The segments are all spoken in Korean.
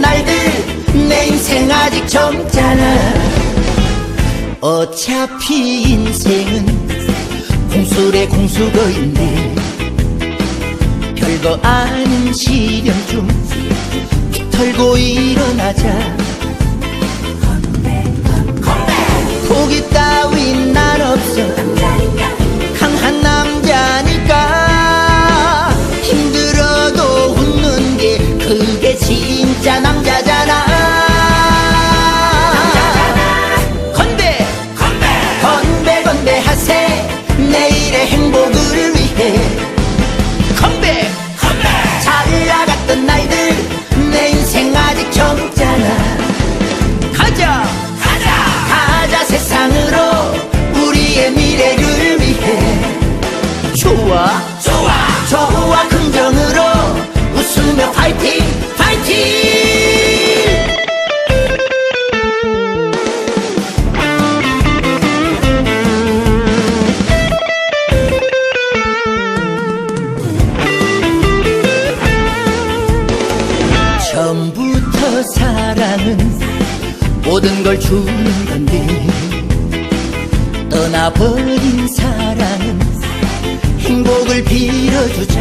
날들 내 인생 아직 젊잖아. 어차피 인생은 공술의 공수거인데 별거 아닌 시련 중 털고 일어나자. 모든 걸 주는 건데 떠나버린 사랑은 행복을 빌어주자.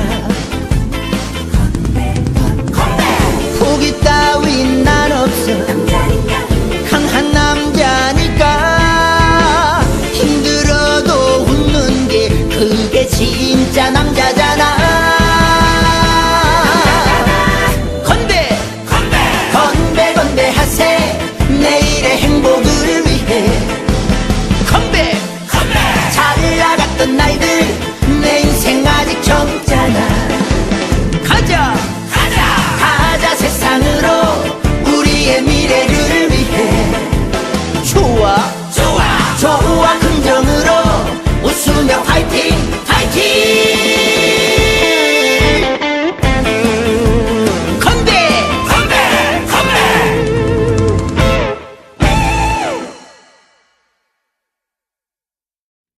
포기 따윈 난 없어. 강한 남자니까. 힘들어도 웃는 게 그게 진짜 남자잖아.